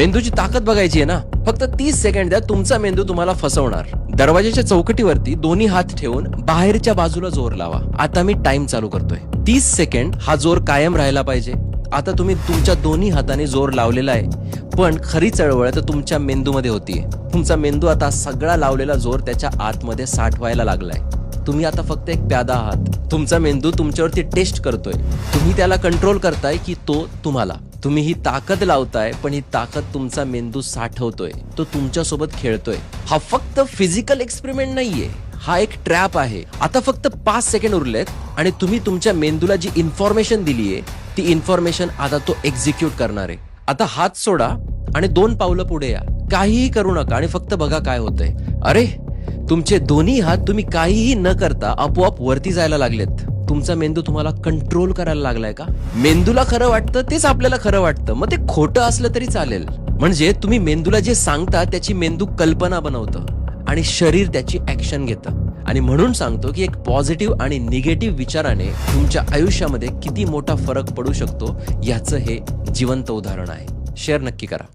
मेंदूची ताकद बघायची आहे ना फक्त तीस सेकंड द्या तुमचा मेंदू तुम्हाला फसवणार. दरवाजाच्या चौकटीवरती दोन्ही हात ठेवून बाहेरच्या बाजूला जोर लावा. आता मी टाइम चालू करतोय. तीस सेकंड हा जोर कायम राहिला पाहिजे. आता तुम्ही तुमच्या दोन्ही हाताने जोर लावलेला आहे. पण खरी चळवळ तर तुमच्या मेंदूमध्ये होतीये. तुमचा मेंदू आता सगळा लावलेला जोर त्याच्या आतमध्ये साठवायला लागलाय. तुम्ही आता फक्त एक प्यादा आहात. तुमचा मेंदू तुमच्यावरती टेस्ट करतोय. तुम्ही त्याला कंट्रोल करताय की तो तुम्हाला. तुम्ही ही ताकद लावताय पण ही ताकद तुमचा मेंदू साठवतोय. तो तुमच्यासोबत खेळतोय. हा फक्त फिजिकल एक्सपेरिमेंट नाहीये. हा एक ट्रॅप आहे. आता फक्त पाच सेकंड उरलेत आणि तुम्ही तुमच्या मेंदूला जी इन्फॉर्मेशन दिलीये ती इन्फॉर्मेशन आता तो एक्झिक्यूट करणार आहे. आता हात सोडा आणि दोन पावलं पुढे या. काहीही करू नका आणि फक्त बघा काय होतंय. अरे तुमचे दोन्ही हात तुम्ही काहीही न करता आपोआप वरती जायला लागलेत. तुमचा मेंदू तुम्हाला कंट्रोल करायला लागलाय का? मेंदूला खरं वाटतं तेच आपल्याला खरं वाटतं. मग ते खोटं असलं तरी चालेल. म्हणजे तुम्ही मेंदूला जे सांगता त्याची मेंदू कल्पना बनवतं आणि शरीर त्याची ऍक्शन घेतं. आणि म्हणून सांगतो की एक पॉझिटिव्ह आणि निगेटिव्ह विचाराने तुमच्या आयुष्यामध्ये किती मोठा फरक पडू शकतो याचं हे जिवंत उदाहरण आहे. शेअर नक्की करा.